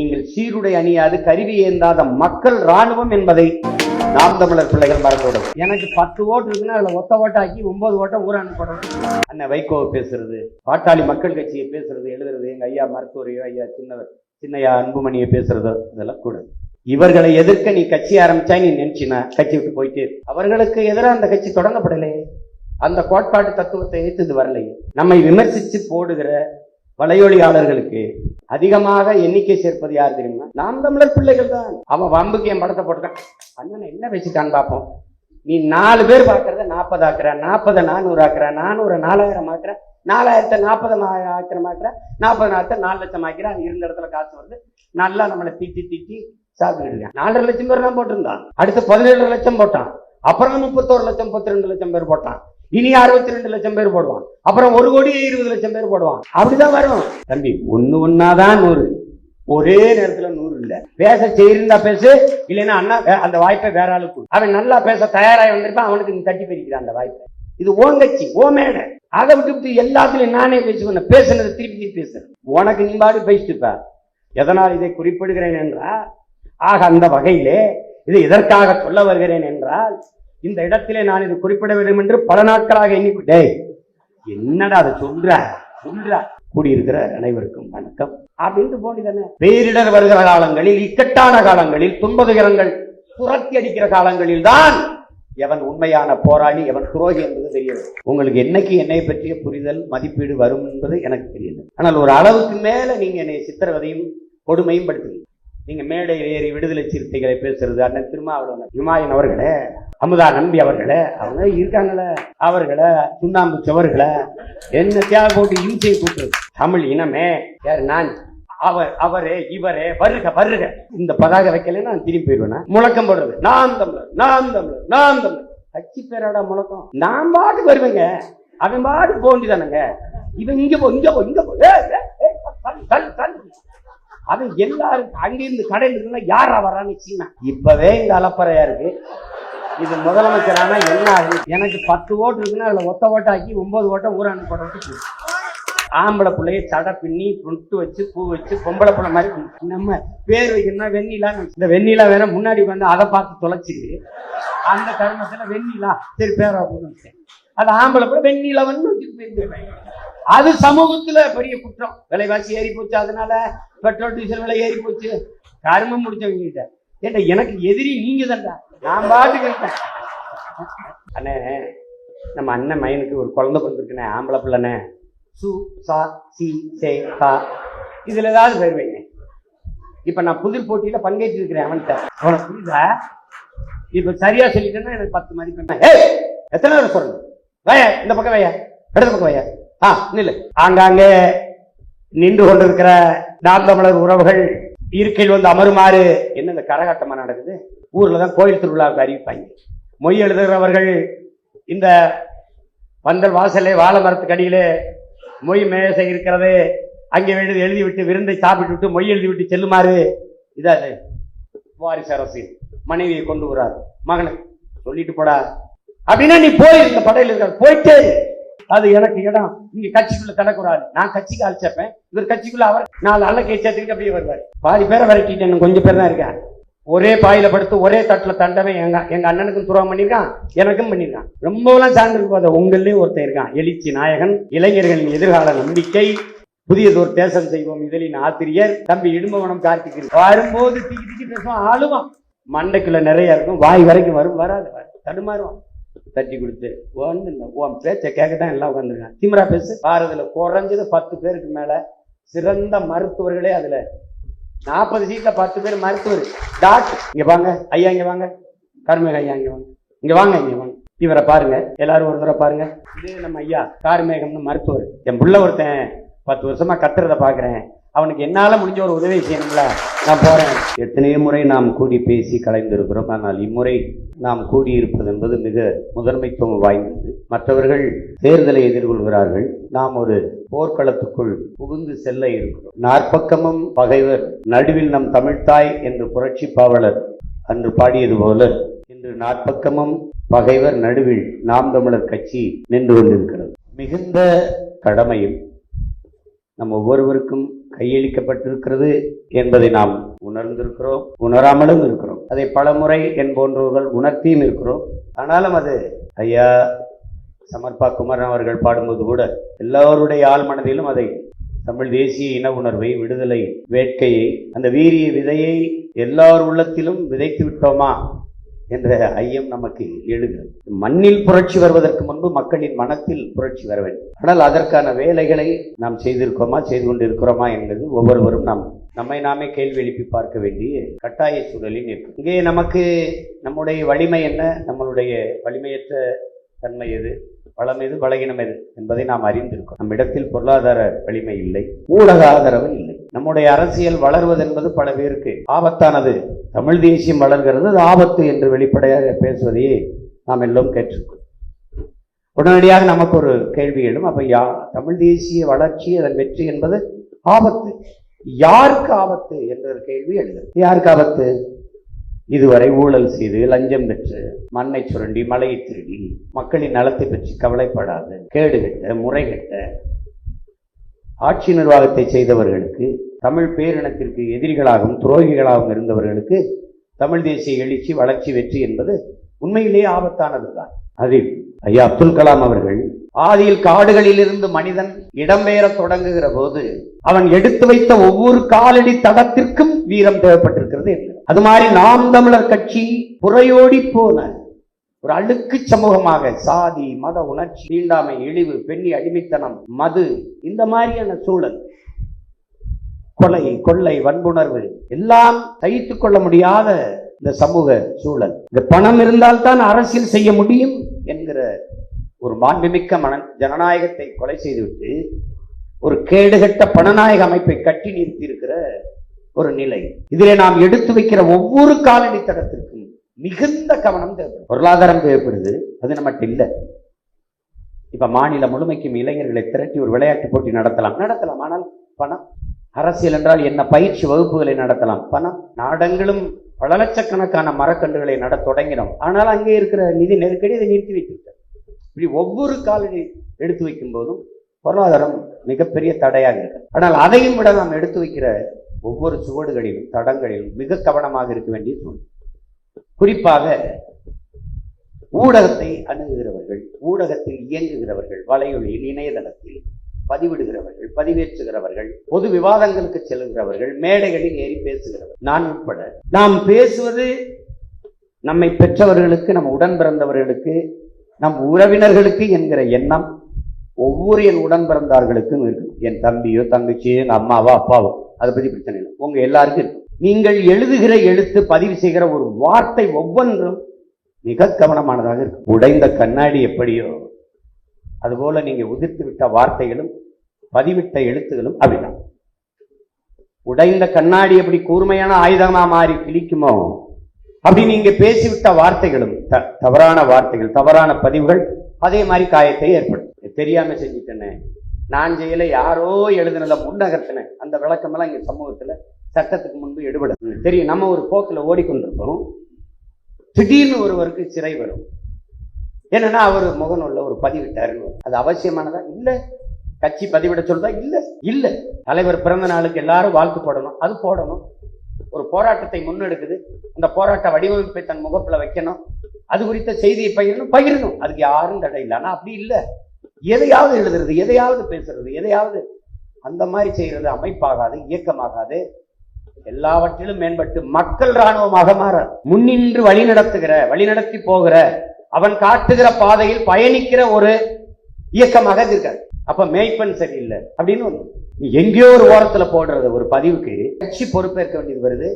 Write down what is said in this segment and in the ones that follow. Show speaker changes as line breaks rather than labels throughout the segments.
நீங்கள் சீருடை அணியாது கருவி ஏந்தாத மக்கள் ராணுவம் என்பதை நாம் தமிழர் பிள்ளைகள் மறந்துவிடும் எனக்கு பத்து ஓட்டு இருக்குன்னா அதுல ஒத்த ஓட்டாக்கி ஒன்பது ஓட்டம் ஊர அனுப்பணும் அண்ணன் வைகோவை பேசுறது பாட்டாளி மக்கள் கட்சியை பேசுறது எழுதுறது எங்க ஐயா மருத்துவரையோ ஐயா சின்னவர் சின்னையா அன்புமணியை பேசுறதோ இதெல்லாம் கூடாது. இவர்களை எதிர்க்க நீ கட்சி ஆரம்பிச்சா நீ நினைச்சினா கட்சி விட்டு போயிட்டே. அவர்களுக்கு எதிராக அந்த கட்சி தொடங்கப்படலையே. அந்த கோட்பாட்டு தத்துவத்தை இது வரலையே. நம்மை விமர்சித்து போடுகிற வலையொலியாளர்களுக்கு அதிகமாக எண்ணிக்கை சேர்ப்பது யார் தெரியுமா? நாம் தமிழர் பிள்ளைகள் தான். அவன் வம்புக்கு என் படத்தை போட்டுட்டான். அண்ணன் என்ன பேசிட்டான்னு பார்ப்போம். நீ நாலு பேர் பார்க்கறத நாற்பது ஆக்குற நாற்பதை நானூறு ஆக்குற நானூறு நாலாயிரம் ஆக்குற நாலாயிரத்தை நாற்பது ஆக்கிரம் ஆக்குற நாற்பதாயிரத்தை நாலு லட்சம் ஆக்கிற இருந்த இடத்துல காசு வருது. நல்லா நம்மளை திட்டி திட்டி சாப்பிட்டு நாலரை லட்சம் பேர் தான் போட்டிருந்தான். அடுத்து பதினேழு லட்சம் போட்டான். அப்புறம் முப்பத்தோரு லட்சம் முப்பத்தி ரெண்டு லட்சம் பேர் போட்டான். இனி அறுபத்தி ரெண்டு லட்சம் பேர் போடுவான். அப்புறம் ஒரு கோடி இருபது லட்சம் பேர் போடுவான். அப்படிதான் வரும். தம்பி ஒண்ணு ஒன்னாதான் நூறு. ஒரே நேரத்துல நூறு இல்ல. பேச செய்யிருந்தா பேசு இல்லைன்னா அண்ணா அந்த வாய்ப்பை வேற ஆளுக்கு அவன் நல்லா பேச தயாராகி வந்திருப்பான் அவனுக்கு நீ தட்டி பிரிக்கிறான் அந்த வாய்ப்பை. இது ஓங்கச்சி ஓ மேடை. அதை விட்டு விட்டு எல்லாத்துலயும் நானே பேசுவேன். பேசுனதை திருப்பி திருப்பி பேசுறேன். உனக்கு நீ பாடு பேசிட்டு எதனால் இதை குறிப்பிடுகிறேன் என்றால் ஆக அந்த வகையிலே இது எதற்காக சொல்ல வருகிறேன் என்றால் இந்த இடத்திலே நான் இது குறிப்பிட வேண்டும் என்று பல நாட்களாக எண்ணி என்னடா அதை சொல்ற? சொல்ற. கூடியிருக்கிற அனைவருக்கும் வணக்கம். அப்படின்ட்டு போண்டிதானே பேரிடர் வருகிற காலங்களில் இக்கட்டான காலங்களில் துன்பதுகிரங்கள் புரட்டி அடிக்கிற காலங்களில் தான் எவன் உண்மையான போராளி எவன் துரோகி என்பது தெரியல உங்களுக்கு என்னைக்கு என்னை பற்றிய புரிதல் மதிப்பீடு வரும் என்பது எனக்கு தெரியல ஆனால் ஒரு அளவுக்கு மேல நீங்க என்னை சித்திரவதையும் கொடுமையும் படுத்துவீங்க. நீங்க மேடை ஏறி விடுதலை சிறுத்தைகளை பேசுறது அண்ணன் திருமாவளவன் இமாயன் அவர்களே அமுதா நம்பி அவர்களே அவங்க இருக்காங்களே அவர்களை சுண்ணாம்பு சுவர்களே என்ன தியாக போட்டு இம்சையை கூட்டுறது தமிழ் இனமே யார் நான் அவர் அவரே இவரே வருக வருக. இந்த பதாக வைக்கல நான் திரும்பி போயிடுவேன்? முழக்கம் போடுறது. நான் தமிழர் நான் தமிழர் நான் தமிழர். கட்சி பேராடா முழக்கம். நான் பாட்டு வருவேங்க. அவன் பாட்டு போண்டிதானுங்க இவன் இங்க போ இங்க போ இங்க போ. அது எல்லாரும் அங்கிருந்து கடையில் இருந்தா யாரா வரான்னு சீனா இப்பவே இங்க அலப்பறையா இருக்கு. இது முதலமைச்சரானா என்ன ஆகும் எனக்கு பத்து ஓட்டு இருக்குன்னா அதுல ஒத்த ஓட்டாக்கி ஒன்பது ஓட்டம் ஊர அனுப்புறதுக்கு ஆம்பளை பிள்ளைய சடை பின்னி பொட்டு வச்சு பூ வச்சு பொம்பளை பிள்ளை மாதிரி நம்ம பேர் வைக்கணும்னா வெண்ணிலா இந்த வெண்ணிலா வேற முன்னாடி வந்து அதை பார்த்து தொலைச்சிட்டு அந்த தருணத்துல வெண்ணிலா சரி பேரா வச்சேன் அது ஆம்பளை பிள்ளை வெண்ணிலவன் வச்சுட்டு போயிருந்தேன் அது சமூகத்துல பெரிய குற்றம். விலைவாசி ஏறி போச்சு அதனால பெட்ரோல் டீசல் விலை ஏறி போச்சு. கருமம் முடிச்சவங்க கிட்ட ஏன்டா எனக்கு எதிரி நீங்க தான்டா நான் பாட்டுக்கு இருக்கேன். அண்ணே நம்ம அண்ணன் மயனுக்கு ஒரு குழந்தை பிறந்திருக்குண்ணே ஆம்பளை பிள்ளைண்ணே. சு சா சி சே கா. இதுல ஏதாவது பேர் வைங்க. இப்ப நான் புதிர் போட்டியில பங்கேற்று இருக்கிறேன் அவன்கிட்ட. அவனுக்கு புரியுதா? இப்ப சரியா சொல்லிட்டேன்னா எனக்கு பத்து மதிப்பெண். ஏய் எத்தனை பேர் சொல்லணும் வய இந்த பக்கம் வய இடது பக்கம் வய. ஆ நில்லு. ஆங்காங்கே நின்று கொண்டிருக்கிற நாம் தமிழர் உறவுகள் இருக்கையில் வந்து அமருமாறு என்ன இந்த கரகாட்டமா நடக்குது? ஊர்ல தான் கோயில் திருவிழாவுக்கு அறிவிப்பாங்க. மொய் எழுதுகிறவர்கள் இந்த பந்தல் வாசலே வாழை மரத்துக்கு அடியிலே மொய் மேசை இருக்கிறது. அங்கே எழுதி எழுதி விட்டு விருந்தை சாப்பிட்டு விட்டு மொய் எழுதி விட்டு செல்லுமாறு இதாது வாரிசு அரசு மனைவியை கொண்டு வரார். மகனை சொல்லிட்டு போடா. அப்படின்னா நீ போய் இந்த படையில இருக்க போயிட்டே அது எனக்கு இடம். நீங்க கட்சிக்குள்ள தடக்கூடாது நான் கட்சிக்கு அழைச்சப்பேன் இவர் கட்சிக்குள்ள அவர் நாலு அல்லக்கை கேச்சத்துக்கு அப்படியே வருவார். பாதி பேரை விரட்டிட்டேன் கொஞ்சம் பேர் தான் இருக்கேன் ஒரே பாயில படுத்து ஒரே தட்டுல தண்டவன் எங்க எங்க அண்ணனுக்கும் துரோகம் பண்ணியிருக்கான் எனக்கும் பண்ணியிருக்கான். ரொம்பலாம் சார்ந்து போத உங்களே ஒருத்தன் இருக்கான். எழுச்சி நாயகன் இளைஞர்களின் எதிர்கால நம்பிக்கை. புதியதோர் தேசம் செய்வோம் இதழின் ஆசிரியர். தம்பி இடும்பவனம் கார்த்திகை வரும்போது தீக்கி தீக்கி பேசுவான் ஆளுவான். மண்டைக்குள்ள நிறைய இருக்கும். வாய் வரைக்கும் வரும் வராது. தடுமாறுவான். தட்டி கொடுத்து ஒண்ணு இல்லை உன் பேச்சை கேட்க தான் எல்லாம் உட்காந்துருக்கான் திமிரா பேசு. பாரதில் குறைஞ்சது பத்து பேருக்கு மேல சிறந்த மருத்துவர்களே அதுல. நாற்பது சீட்டில் பத்து பேர் மருத்துவர். டாக்டர் இங்க வாங்க. ஐயா இங்க வாங்க. கருமேக ஐயா இங்க வாங்க. இங்க வாங்க இங்க வாங்க. இவரை பாருங்க. எல்லாரும் ஒரு தடவை பாருங்க. இது நம்ம ஐயா கார்மேகம்னு மருத்துவர். என் புள்ள ஒருத்தன் பத்து வருஷமா கத்துறத பாக்குறேன். அவனுக்கு என்னால் முடிஞ்ச ஒரு உதவி செய்யணும்ல? நான் போகிறேன் எத்தனையோ முறை நாம் கூடி பேசி கலைந்திருக்கிறோம் ஆனால் இம்முறை நாம் கூடியிருப்பது என்பது மிக முதன்மைத்துவம் வாய்ந்தது. மற்றவர்கள் தேர்தலை எதிர்கொள்கிறார்கள். நாம் ஒரு போர்க்களத்துக்குள் புகுந்து செல்ல இருக்கிறோம். நாற்பக்கமும் பகைவர் நடுவில் நம் தமிழ்த்தாய் என்று புரட்சி பாவலர் அன்று பாடியது போல இன்று நாற்பக்கமும் பகைவர் நடுவில் நாம் தமிழர் கட்சி நின்று கொண்டிருக்கிறது. மிகுந்த கடமையும் நம் ஒவ்வொருவருக்கும் கையளிக்கப்பட்டிருக்கிறது என்பதை நாம் உணர்ந்திருக்கிறோம் உணராமலும் இருக்கிறோம். அதை பலமுறை என் போன்றவர்கள் உணர்த்தியும் இருக்கிறோம். ஆனாலும் அது ஐயா சமர்பா குமரன் அவர்கள் பாடும்போது கூட எல்லோருடைய ஆள் மனதிலும் அதை தமிழ் தேசிய இன உணர்வை விடுதலை வேட்கையை அந்த வீரிய விதையை எல்லார் உள்ளத்திலும் விதைத்து விட்டோமா? என்ற ஐயம் நமக்கு எழுகிறது. மண்ணில் புரட்சி வருவதற்கு முன்பு மக்களின் மனத்தில் புரட்சி வர வேண்டும். ஆனால் அதற்கான வேலைகளை நாம் செய்திருக்கோமா செய்து கொண்டிருக்கிறோமா என்பது ஒவ்வொருவரும் நாம் நம்மை நாமே கேள்வி எழுப்பி பார்க்க வேண்டிய கட்டாய சூழலில் இருக்கு இங்கே நமக்கு நம்முடைய வலிமை என்ன? நம்மளுடைய வலிமையற்ற தன்மை எது? வளம் எது? பலகீனம் எது? என்பதை நாம் அறிந்திருக்கோம் நம்மிடத்தில் பொருளாதார வலிமை இல்லை. ஊடக ஆதரவு இல்லை. நம்முடைய அரசியல் வளர்வது என்பது பல பேருக்கு ஆபத்தானது. தமிழ் தேசியம் வளர்கிறது அது ஆபத்து என்று வெளிப்படையாக பேசுவதையே நாம் எல்லோரும் கேட்டிருக்கோம் உடனடியாக நமக்கு ஒரு கேள்வி எழும். அப்ப யா தமிழ் தேசிய வளர்ச்சி அதன் வெற்றி என்பது ஆபத்து. யாருக்கு ஆபத்து? என்ற கேள்வி எழுது யாருக்கு ஆபத்து? இதுவரை ஊழல் செய்து லஞ்சம் பெற்று மண்ணை சுரண்டி மலையை திருடி மக்களின் நலத்தை பற்றி கவலைப்படாது கேடுகட்ட முறைகட்ட ஆட்சி நிர்வாகத்தை செய்தவர்களுக்கு தமிழ் பேரினத்திற்கு எதிரிகளாகவும் துரோகிகளாகவும் இருந்தவர்களுக்கு தமிழ் தேசிய எழுச்சி வளர்ச்சி வெற்றி என்பது உண்மையிலேயே ஆபத்தானதுதான். அதில் ஐயா அப்துல் கலாம் அவர்கள் ஆதியில் காடுகளில் இருந்து மனிதன் இடம்பெயர தொடங்குகிற போது அவன் எடுத்து வைத்த ஒவ்வொரு காலடி தடத்திற்கும் வீரம் தேவைப்பட்டிருக்கிறது என்று அது மாதிரி நாம் தமிழர் கட்சி புறையோடி போன ஒரு அழுக்கு சமூகமாக சாதி மத உணர்ச்சி தீண்டாமை இழிவு பெண்ணி அடிமைத்தனம் மது இந்த மாதிரியான சூழல் கொலை கொள்ளை வன்புணர்வு எல்லாம் சகித்துக் கொள்ள முடியாத இந்த சமூக சூழல். இந்த பணம் இருந்தால்தான் அரசியல் செய்ய முடியும் என்கிற ஒரு மாண்புமிக்க மன ஜனநாயகத்தை கொலை செய்துவிட்டு ஒரு கேடுகட்ட பணநாயக அமைப்பை கட்டி நிறுத்தி இருக்கிற ஒரு நிலை. இதிலே நாம் எடுத்து வைக்கிற ஒவ்வொரு காலடி தடத்திற்கும் மிகுந்த கவனம் தேவைப்படும். பொருளாதாரம் தேவைப்படுது அது நம்மகிட்ட இல்லை. இப்ப மாநிலம் முழுமைக்கும் இளைஞர்களை திரட்டி ஒரு விளையாட்டு போட்டி நடத்தலாம். நடத்தலாம் ஆனால் பணம். அரசியல் என்றால் என்ன? பயிற்சி வகுப்புகளை நடத்தலாம். பணம். நாடங்களும் பல லட்சக்கணக்கான மரக்கன்றுகளை நட தொடங்கினோம். ஆனால் அங்கே இருக்கிற நிதி நெருக்கடி அதை நிறுத்தி வைத்துவிட்டார் இப்படி ஒவ்வொரு காலடி எடுத்து வைக்கும் போதும் பொருளாதாரம் மிகப்பெரிய தடையாக இருக்கு. ஆனால் அதையும் விட நாம் எடுத்து வைக்கிற ஒவ்வொரு சுவடுகளிலும் தடங்களிலும் மிக கவனமாக இருக்க வேண்டிய சூழ்நிலை குறிப்பாக ஊடகத்தை அணுகுகிறவர்கள் ஊடகத்தில் இயங்குகிறவர்கள் வலையொலியில் இணையதளத்தில் பதிவிடுகிறவர்கள் பதிவேற்றுகிறவர்கள் பொது விவாதங்களுக்கு செல்கிறவர்கள் மேடைகளில் ஏறி பேசுகிறவர்கள். நான் உட்பட நாம் பேசுவது நம்மை பெற்றவர்களுக்கு நம் உடன் பிறந்தவர்களுக்கு நம் உறவினர்களுக்கு என்கிற எண்ணம் ஒவ்வொரு என் உடன் பிறந்தார்களுக்கும் இருக்கு என் தம்பியோ தங்கச்சியோ என் அம்மாவோ அப்பாவோ. அதை பத்தி பிரச்சனை இல்லை. உங்க எல்லாருக்கும் இருக்கு. நீங்கள் எழுதுகிற எழுத்து பதிவு செய்கிற ஒரு வார்த்தை ஒவ்வொன்றும் மிக கவனமானதாக இருக்கும். உடைந்த கண்ணாடி எப்படியோ? அதுபோல நீங்க உதிர்த்து விட்ட வார்த்தைகளும் பதிவிட்ட எழுத்துகளும் அப்படிதான் உடைந்த கண்ணாடி எப்படி கூர்மையான ஆயுதமா மாறி கிழிக்குமோ? அப்படி நீங்க பேசிவிட்ட வார்த்தைகளும் த- தவறான வார்த்தைகள் தவறான பதிவுகள் அதே மாதிரி காயத்தை ஏற்படுத்தும். தெரியாம செஞ்சுட்டேனே. நான் செய்யல யாரோ எழுதுனதை முன்னகர்த்தினேன். அந்த விளக்கமெல்லாம் இங்க சமூகத்துல சட்டத்துக்கு முன்பு எடுபட தெரியும் நம்ம ஒரு போக்குல ஓடிக்கொண்டிருக்கோம் திடீர்னு ஒருவருக்கு சிறை வரும். என்னன்னா அவர் முகநூலில் ஒரு பதிவிட்டாருன்னு அது அவசியமானதா? இல்ல. கட்சி பதிவிட சொல்றதா? இல்ல. இல்லை. தலைவர் பிறந்த நாளுக்கு எல்லாரும் வாழ்த்து போடணும். அது போடணும். ஒரு போராட்டத்தை முன்னெடுக்குது. அந்த போராட்ட வடிவமைப்பை தன் முகப்புல வைக்கணும். அது குறித்த செய்தியை பகிரணும். பகிரணும். அதுக்கு யாரும் தடை இல்லை. ஆனா அப்படி இல்லை. எதையாவது எழுதுறது எதையாவது பேசுறது எதையாவது அந்த மாதிரி செய்கிறது அமைப்பாகாது இயக்கமாகாது. எல்லாவற்றிலும் மேம்பட்டு மக்கள் இராணுவமாக மாற முன்னின்று வழி நடத்துகிற வழி நடத்தி போகிற அவன் காட்டுகிற பாதையில் பயணிக்கிற ஒரு இயக்கமாக அது இருக்காது. அப்ப மேய்ப்பன் சரியில்லை அப்படின்னு ஒண்ணு. நீ எங்கேயோ ஒரு ஓரத்துல போடுறது ஒரு பதிவுக்கு கட்சி பொறுப்பேற்க வேண்டியது வருது.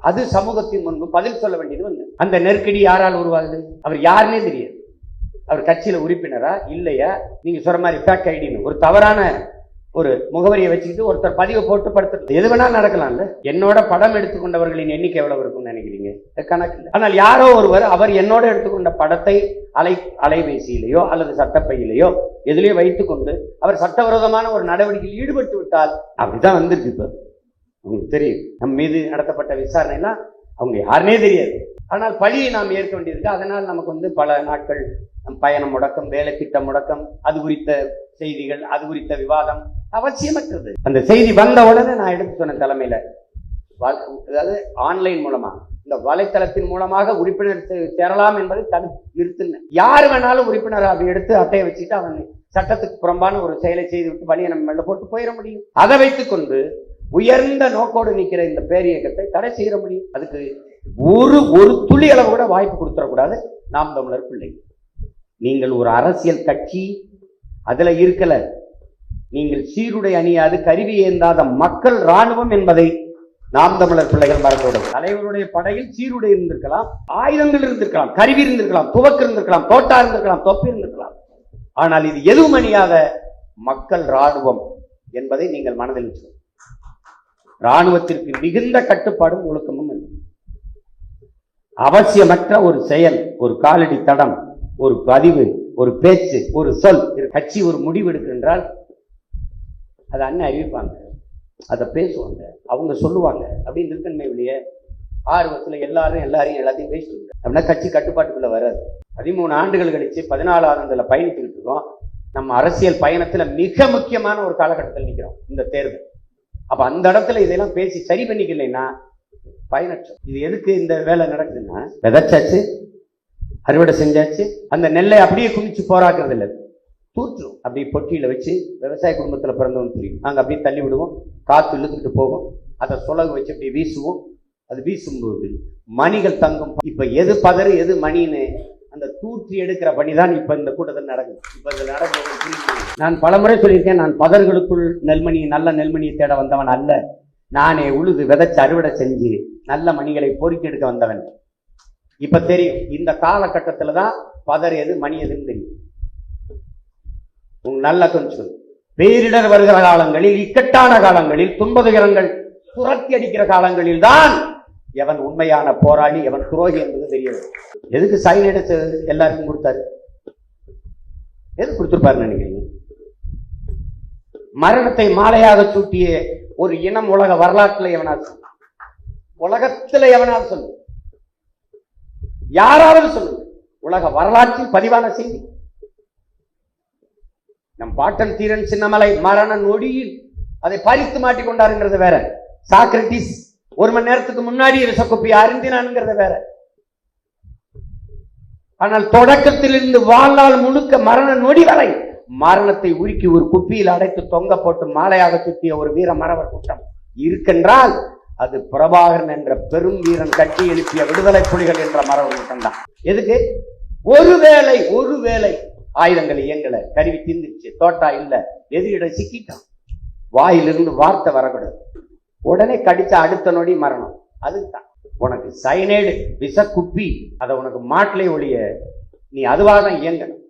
அது சமூகத்தின் முன்பு பதில் சொல்ல வேண்டியது ஒண்ணு. அந்த நெருக்கடி யாரால் உருவாகுது? அவர் யாருன்னே தெரியாது. அவர் கட்சியில உறுப்பினரா இல்லையா? நீங்க சொல்ற மாதிரி ஃபேக் ஐடின்னு ஒரு தவறான ஒரு முகவரியை வச்சுக்கிட்டு ஒருத்தர் பதிவை போட்டு படுத்து எது வேணாலும் நடக்கலாம்ல? என்னோட படம் எடுத்துக்கொண்டவர்களின் எண்ணிக்கை எவ்வளவு இருக்கும்னு நினைக்கிறீங்க? கணக்கு ஆனால் யாரோ ஒருவர் அவர் என்னோட எடுத்துக்கொண்ட படத்தை அலை அலைபேசியிலேயோ அல்லது சட்டப்பையிலேயோ எதிலேயோ வைத்துக்கொண்டு அவர் சட்டவிரோதமான ஒரு நடவடிக்கையில் ஈடுபட்டு விட்டால் அப்படிதான் வந்திருக்கு இப்போ. உங்களுக்கு தெரியும். நம் மீது நடத்தப்பட்ட விசாரணைலாம் அவங்க யாருனே தெரியாது. ஆனால் பழியை நாம் ஏற்க வேண்டியிருக்கு. அதனால் நமக்கு வந்து பல நாட்கள் நம் பயணம் முடக்கம் வேலை திட்டம் முடக்கம் அது குறித்த செய்திகள் அது குறித்த விவாதம் அவசியமற்றது. அந்த செய்தி வந்த உடனே நான் எடுத்து சொன்ன தலைமையில. அதாவது ஆன்லைன் மூலமா இந்த வலைத்தளத்தின் மூலமாக உறுப்பினர் தேரலாம் சேரலாம் என்பதை தடு நிறுத்தின யார் வேணாலும் உறுப்பினர் அப்படி எடுத்து அட்டையை வச்சுட்டு அவன் சட்டத்துக்கு புறம்பான ஒரு செயலை செய்து விட்டு வழியை நம்ம மேல போட்டு போயிட முடியும். அதை வைத்துக் கொண்டு உயர்ந்த நோக்கோடு நிற்கிற இந்த பேரியக்கத்தை தடை செய்ய முடியும். அதுக்கு ஒரு ஒரு துளி அளவு கூட வாய்ப்பு கொடுத்துடக்கூடாது. நாம் தமிழர் பிள்ளை. நீங்கள் ஒரு அரசியல் கட்சி அதுல இருக்கல. நீங்கள் சீருடை அணியாது கருவி ஏந்தாத மக்கள் ராணுவம் என்பதை நாம் தமிழர் பிள்ளைகள் மறந்துவிடும் தலைவருடைய படையில் சீருடை இருந்திருக்கலாம் ஆயுதங்கள் இருந்திருக்கலாம் கருவி இருந்திருக்கலாம் துவக்கு இருந்திருக்கலாம் தோட்டா இருந்திருக்கலாம் தொப்பி இருந்திருக்கலாம். ஆனால் இது எதுவும் அணியாத மக்கள் ராணுவம் என்பதை நீங்கள் மனதில் வச்சுக்கணும் ராணுவத்திற்கு மிகுந்த கட்டுப்பாடும் ஒழுக்கமும் இல்லை. அவசியமற்ற ஒரு செயல் ஒரு காலடி தடம் ஒரு பதிவு ஒரு பேச்சு ஒரு சொல் ஒரு கட்சி ஒரு முடிவு எடுக்கின்றால் அதை அண்ணன் அறிவிப்பாங்க. அதை பேசுவாங்க. அவங்க சொல்லுவாங்க. அப்படின்னு இருக்கணுமே வெளியே ஆறு வருஷத்துல எல்லாரும் எல்லாரையும் எல்லாத்தையும் பேசிட்டு அப்படின்னா கட்சி கட்டுப்பாட்டுக்குள்ள வராது. பதிமூணு ஆண்டுகள் கழித்து பதினாலாவதுல பயணித்துக்கிட்டு இருக்கோம். நம்ம அரசியல் பயணத்தில் மிக முக்கியமான ஒரு காலகட்டத்தில் நிற்கிறோம் இந்த தேர்தல் அப்போ அந்த இடத்துல இதெல்லாம் பேசி சரி பண்ணிக்கலைன்னா பயனற்றம் இது எதுக்கு இந்த வேலை நடக்குதுன்னா விதைச்சாச்சு அறுவடை செஞ்சாச்சு அந்த நெல்லை அப்படியே குமிச்சு போராக்குறது இல்லை தூற்றுரும். அப்படியே பொட்டியில் வச்சு விவசாய குடும்பத்தில் பிறந்தவன் தெரியும். நாங்கள் அப்படியே தள்ளி விடுவோம். காற்று இழுத்துக்கிட்டு போவோம். அதை சுலகு வச்சு அப்படியே வீசுவோம். அது வீசும்போது மணிகள் தங்கும். இப்போ எது பதறு எது மணின்னு அந்த தூற்றி எடுக்கிற பணி தான் இப்போ இந்த கூட்டத்தில் நடக்குது. இப்போ இதுல நடக்கிறது நான் பலமுறை சொல்லியிருக்கேன் நான் பதர்களுக்குள் நெல்மணி நல்ல நெல்மணியை தேட வந்தவன் அல்ல. நானே உழுது விதைச்சு அறுவடை செஞ்சு நல்ல மணிகளை பொறுக்கி எடுக்க வந்தவன். இப்போ தெரியும் இந்த காலகட்டத்தில் தான் பதர் எது மணி எதுன்னு தெரியும். நல்ல கொஞ்சம் பேரிடர் வருகிற காலங்களில் இக்கட்டான காலங்களில் துன்பதுயரங்கள் புரட்டி அடிக்கிற காலங்களில் தான் எவன் உண்மையான போராளி எவன் துரோகி என்பது தெரிய எதுக்கு சைன் எல்லாருக்கும் கொடுத்தாரு? எது கொடுத்துருப்பாரு நினைக்கிறீங்க? மரணத்தை மாலையாக சூட்டிய ஒரு இனம் உலக வரலாற்றுல எவனா சொல்லு. உலகத்துல எவனாவது சொல்லு. யாராவது சொல்லுங்க உலக வரலாற்றில் பதிவான செய்தி. நம் பாட்டன் தீரன் சின்னமலை மரண நொடியில் அதை பறித்து மாட்டிக்கொண்டாருங்கிறது வேற. சாக்ரட்டிஸ் ஒரு மணி நேரத்துக்கு முன்னாடி விஷக்குப்பி அருந்தினானுங்கிறது வேற. ஆனால் தொடக்கத்திலிருந்து வாழ்நாள் முழுக்க மரண நொடி வரை மரணத்தை உருக்கி ஒரு குப்பியில் அடைத்து தொங்க போட்டு மாலையாக சுற்றிய ஒரு வீர மரவர் கூட்டம் இருக்கின்றால் அது பிரபாகரன் என்ற பெரும் வீரன் கட்டி எழுப்பிய விடுதலை புலிகள் என்ற மரவர் கூட்டம் தான் எதுக்கு? ஒருவேளை ஒருவேளை ஆயுதங்கள் இயங்கலை கருவி தீர்ந்துருச்சு தோட்டா இல்லை எதிரிட சிக்கிட்டான். வாயிலிருந்து வார்த்தை வரக்கூடாது. உடனே கடிச்ச அடுத்த நொடி மரணம். அதுதான். உனக்கு சைனைடு விஷ குப்பி அதை உனக்கு மாட்டிலே ஒழிய நீ அதுவாக தான் இயங்கணும்.